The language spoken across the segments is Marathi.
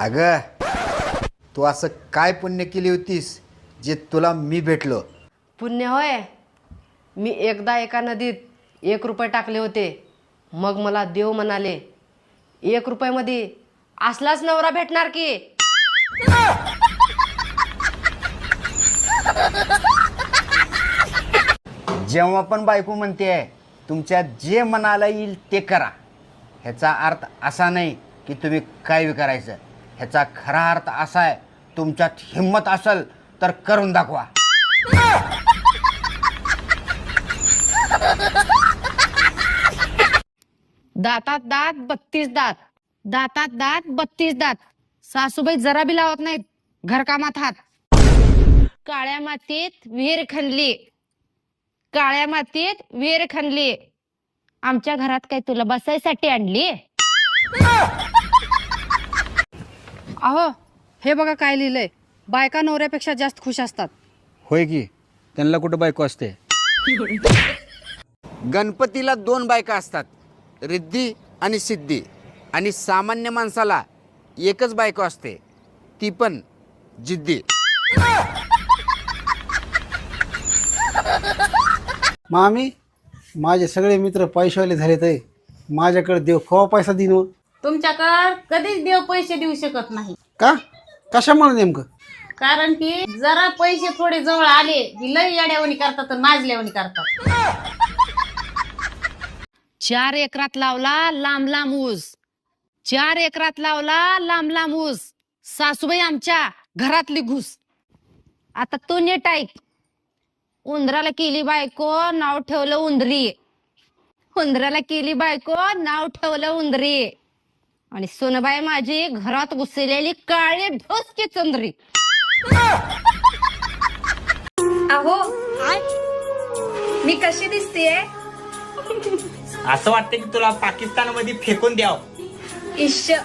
अगं तू असं काय पुण्य केली होतीस जे तुला मी भेटलो? पुण्य होय. मी एकदा एका नदीत एक रुपये टाकले होते. मग मला देव म्हणाले एक रुपयामध्ये असलाच नवरा भेटणार की? जेव्हा पण बायको म्हणते तुमच्या जे मनाला येईल ते करा. ह्याचा अर्थ असा नाही की तुम्ही काय बी करायचं. ह्याचा खरा अर्थ असा आहे तुमच्यात हिंमत असेल तर करून दाखवा. दातात दात बत्तीस दात. दातात दात बत्तीस दात. सासूबाई जरा बी लावत नाहीत. घरकामात हात. काळ्या मातीत विहीर खणली. काळ्या मातीत विहीर खणली. आमच्या घरात काय तुला बसायसाठी आणली? अहो हे बघा काय लिहिलंय. बायका नवऱ्यापेक्षा जास्त खुश असतात. होय की? त्यांना कुठं बायको असते? गणपतीला दोन बायका असतात. रिद्धी आणि सिद्धी. आणि सामान्य माणसाला एकच बायको असते. ती पण जिद्दी. मामी माझे सगळे मित्र पैशावाले झाले तर माझ्याकडे देव खवा पैसा देईन हो. तुमच्याकडं कधीच देव पैसे देऊ शकत नाही. का? कशामुळे नेमकं? कारण की जरा पैसे थोडे जवळ आले की लय येड्यावणी करतात आणि नाजल्यावणी करतात. चार एकरात लावला लांब लांब ऊस. चार एकरात लावला लांब लांब ऊस. सासूबाई आमच्या घरातली घुस. आता तू नीट ऐक. उंदराला केली बायको नाव ठेवलं उंदरी. उंदराला केली बायको नाव ठेवलं उंदरी. आणि सोनबाई माझी घरात घुसलेली काळी ढोसकी चंद्री. अहो मी कशी दिसतेय? असं वाटतं की तुला पाकिस्तानमध्ये फेकून द्याव. इश्य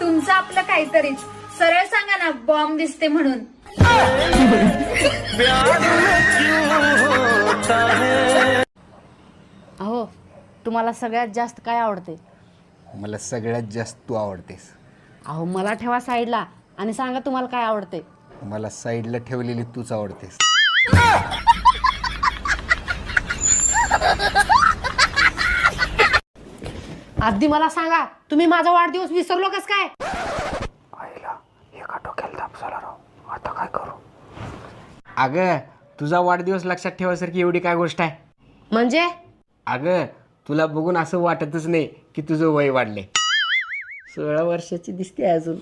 तुमचं आपलं काहीतरीच सरळ सांगा ना बॉम्ब दिसते म्हणून. अहो तुम्हाला सगळ्यात जास्त काय आवडते मला सगळ्यात जास्त तू आवडतेस. अहो मला ठेवा साईडला आणि सांगा तुम्हाला काय आवडते मला साईडला ठेवलेली तूच आवडतेस. आधी मला सांगा तुम्ही माझा वाढदिवस विसरलो कस काय? अगं तुझा वाढदिवस लक्षात ठेवासारखी एवढी काय गोष्ट आहे? म्हणजे? अगं तुला बघून असं वाटतच नाही की तुझं वय वाढले सोळा वर्षाची दिसते अजून.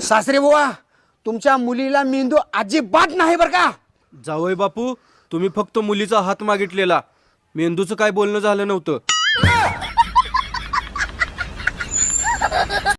सासरे बुवा तुमच्या मुलीला मेंदू अजिबात नाही बरं का? जावई बापू तुम्ही फक्त मुलीचा हात मागितलेला. मेंदूचं काय बोलणं झालं नव्हतं.